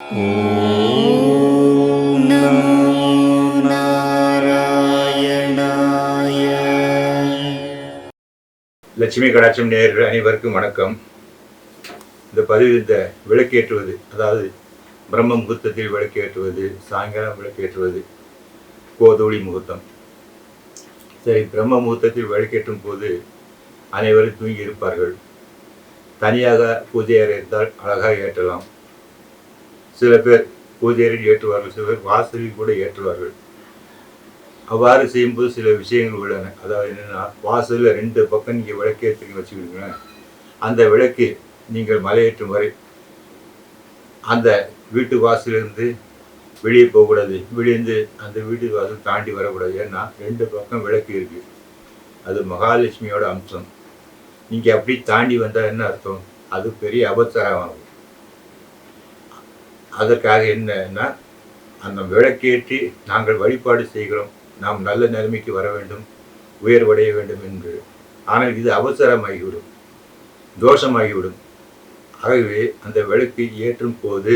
ॐ नमो नारायणाय லட்சுமி கடாட்சம் நேயர்கள் அனைவருக்கும் வணக்கம் இந்த பதிவு இந்த விளக்கேற்றுவது அதாவது பிரம்ம முகூர்த்தத்தில் விளக்கேற்றுவது சாயங்காலம் விளக்கேற்றுவது கோதோடி முகூர்த்தம் சரி பிரம்ம முகூர்த்தத்தில் விளக்கேற்றும் போது அனைவரும் தூங்கி இருப்பார்கள் தனியாக பூஜை அறை இருந்தால் அழகாக ஏற்றலாம் சில பேர் பூஜை ஏற்றுவார்கள் சில பேர் வாசலில் கூட ஏற்றுவார்கள். அவ்வாறு செய்யும்போது சில விஷயங்கள் உள்ளன. அதாவது என்னென்னா வாசலில் ரெண்டு பக்கம் நீங்கள் விளக்கேற்றி வச்சுக்கிடுங்களேன். அந்த விளக்கு நீங்கள் மலையேற்றும் வரை அந்த வீட்டு வாசலிருந்து வெளியே போகக்கூடாது. வெளியேந்து அந்த வீட்டு வாசல் தாண்டி வரக்கூடாது. ஏன்னா ரெண்டு பக்கம் விளக்கு இருக்குது அது மகாலட்சுமியோட அம்சம். நீங்கள் அப்படி தாண்டி வந்தால் என்ன அர்த்தம்? அது பெரிய அபச்சாரமாகும் அதற்காக என்னன்னா அந்த விளக்கேற்றி நாங்கள் வழிபாடு செய்கிறோம். நாம் நல்ல நிலைமைக்கு வர வேண்டும் உயர்வடைய வேண்டும் என்று. ஆனால் இது அவசரமாகிவிடும் தோஷமாகிவிடும். ஆகவே அந்த விளக்கு ஏற்றும் போது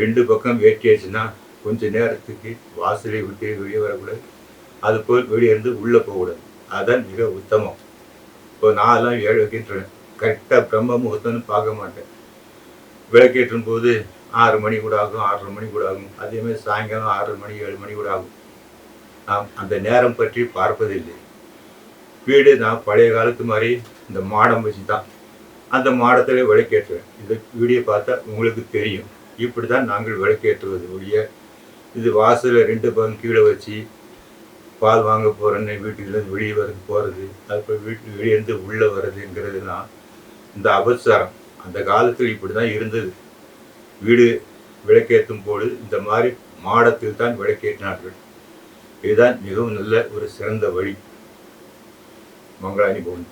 ரெண்டு பக்கம் ஏற்றியாச்சுன்னா கொஞ்ச நேரத்துக்கு வாசலை விட்டு வெளியே வரக்கூடாது. அதுபோல் வெளியே இருந்து உள்ளே போகக்கூடாது. அதுதான் மிக உத்தமம். இப்போ நான்லாம் ஏழு வைக்கின்றேன். கரெக்டாக பிரம்ம முகூர்த்தம்னு பார்க்க மாட்டேன். விளக்கேற்றும் போது ஆறு மணி கூட ஆகும் ஆறரை மணி கூட ஆகும். அதேமாதிரி சாயங்காலம் ஆறு மணி ஏழு மணி கூட ஆகும். நாம் அந்த நேரம் பற்றி பார்ப்பதில்லை. வீடு நான் பழைய காலத்து மாதிரி இந்த மாடம் வச்சு தான் அந்த மாடத்தில் விளக்கேற்றுவேன். இந்த வீடியோ பார்த்தா உங்களுக்கு தெரியும். இப்படி தான் நாங்கள் விளக்கேற்றுவது ஒழிய இது வாசலில் ரெண்டு பங்கு கீழே வச்சு பால் வாங்க போகிறேன்னு வீட்டுலேருந்து வெளியே வர போகிறது அதுக்கப்புறம் வீட்டு வெளியேருந்து உள்ளே வர்றதுங்கிறதுலாம் இந்த அபசாரம் அந்த காலத்தில் இப்படி தான் இருந்தது. வீடு விளக்கேற்றும் போது இந்த மாதிரி மாடத்தில் தான் விளக்கேற்றினார்கள். இதுதான் மிகவும் நல்ல ஒரு சிறந்த வழி. மங்களாணி அனுபவம்